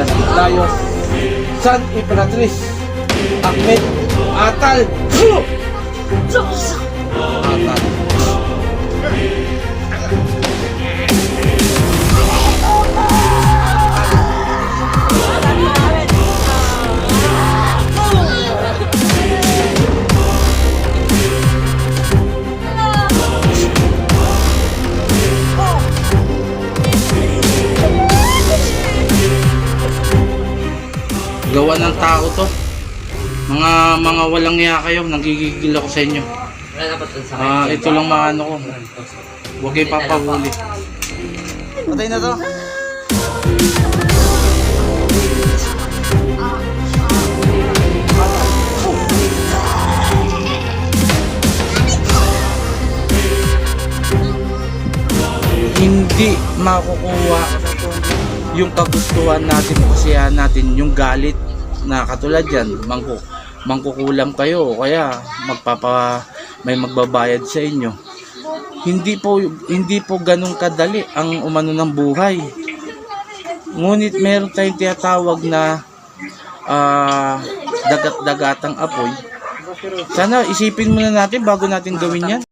Vargas Layos, San Imperatriz, Ahmed Atal, Atal Gawa ng tao to. Mga mga walang niya kayo, nanggigigil ako sa inyo. Ah, ito lang maano ko. Huwag kayo papahuli. Patay na to. Hindi makukuha yung kagustuhan natin, kasiyahan natin, yung galit na katulad yan, mangku, mangkukulam kayo o kaya magpapa, may magbabayad sa inyo. Hindi po, hindi po ganun kadali ang umano ng buhay. Ngunit meron tayong tinatawag na ah, dagat-dagatang apoy. Sana isipin muna natin bago natin gawin yan.